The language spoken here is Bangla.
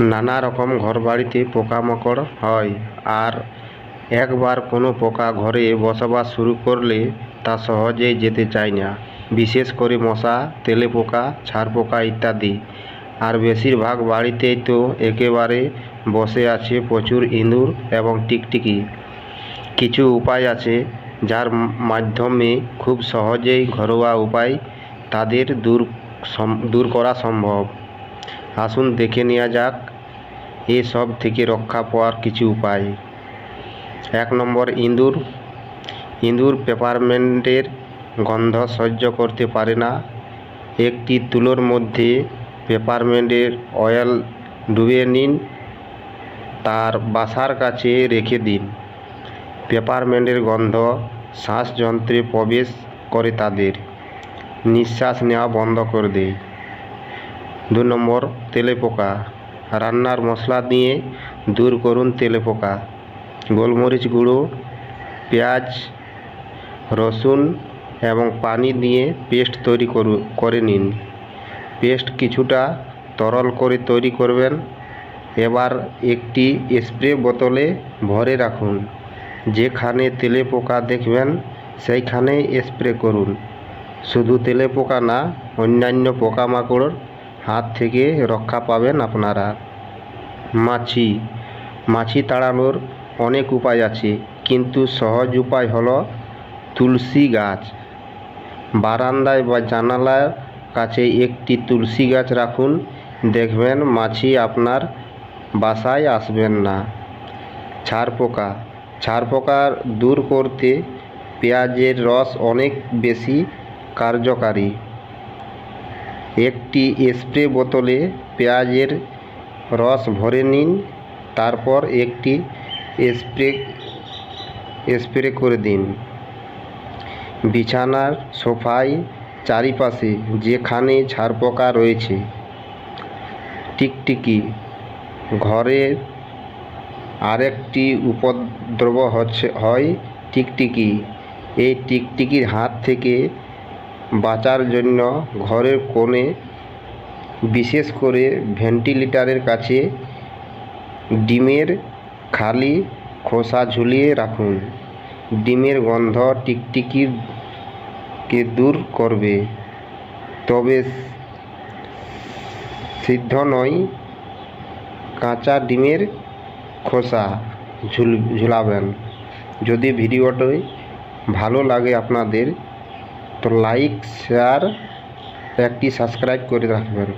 নানা রকম ঘরবাড়িতে পোকামাকড় হয় আর একবার কোনো পোকা ঘরে বসবাস শুরু করলে তা সহজেই যেতে চায় না। বিশেষ করে মশা, তেলে তেলেপোকা ছারপোকা ইত্যাদি। আর বেশিরভাগ বাড়িতেই তো একেবারে বসে আছে প্রচুর ইঁদুর এবং টিকটিকি। কিছু উপায় আছে যার মাধ্যমে খুব সহজেই ঘরোয়া উপায় তাদের দূর দূর করা সম্ভব। আসুন দেখে নেওয়া যাক। এসব থেকে রক্ষা পাওয়ার কিছু উপায়। এক নম্বর, ইঁদুর। ইঁদুর পেপারমেন্টের গন্ধ সহ্য করতে পারে না। একটি তুলোর মধ্যে পেপারমেন্টের অয়েল ডুবিয়ে নিন। তার বাসার কাছে রেখে দিন। পেপারমেন্টের গন্ধ শ্বাসযন্ত্রে প্রবেশ করে তাদের। নিঃশ্বাস নেওয়া বন্ধ করে দেয়। দু নম্বর, তেলে পোকা। রান্নার মশলা দিয়ে দূর করুন তেলেপোকা গোলমরিচ গুঁড়ো, পেঁয়াজ, রসুন এবং পানি দিয়ে পেস্ট তৈরি করু, করে নিন। পেস্ট কিছুটা তরল করে তৈরি করবেন। এবার একটি স্প্রে বোতলে ভরে রাখুন। যেখানে তেলে পোকা দেখবেন, সেইখানে স্প্রে করুন। শুধু তেলে পোকা না, অন্যান্য পোকামাকড়ের হাত থেকে রক্ষা পাবেন আপনারা। মাছি মাছি তাড়ানোর অনেক উপায় আছে, কিন্তু সহজ উপায় হলো তুলসী গাছ। বারান্দায় বা জানালার কাছে একটি তুলসী গাছ রাখুন, দেখবেন মাছি আপনার বাসায় আসবেন না। ছারপোকা ছারপোকা দূর করতে পেঁয়াজের রস অনেক বেশি কার্যকারী। একটি স্প্রে বোতলে পেঁয়াজের রস ভরে নিন, তারপর একটি স্প্রে স্প্রে করে দিন। বিছানার সোফায় চারিপাশে যেখানে ছারপোকা রয়েছে, টিকটিকি। ঘরের আরেকটি উপদ্রব হচ্ছে, হয় টিকটিকি। এই টিকটিকির হাত থেকে বাঁচার জন্য ঘরের কোণে, বিশেষ করে ভেন্টিলেটারের কাছে ডিমের খালি খোসা ঝুলিয়ে রাখুন। ডিমের গন্ধ টিকটিকিকে দূর করবে। তবে সিদ্ধ নয়, কাঁচা ডিমের খোসা ঝুল ঝুলাবেন যদি ভিডিওটি ভালো লাগে আপনাদের তো লাইক শেয়ার একটি সাবস্ক্রাইব করে রাখবেন।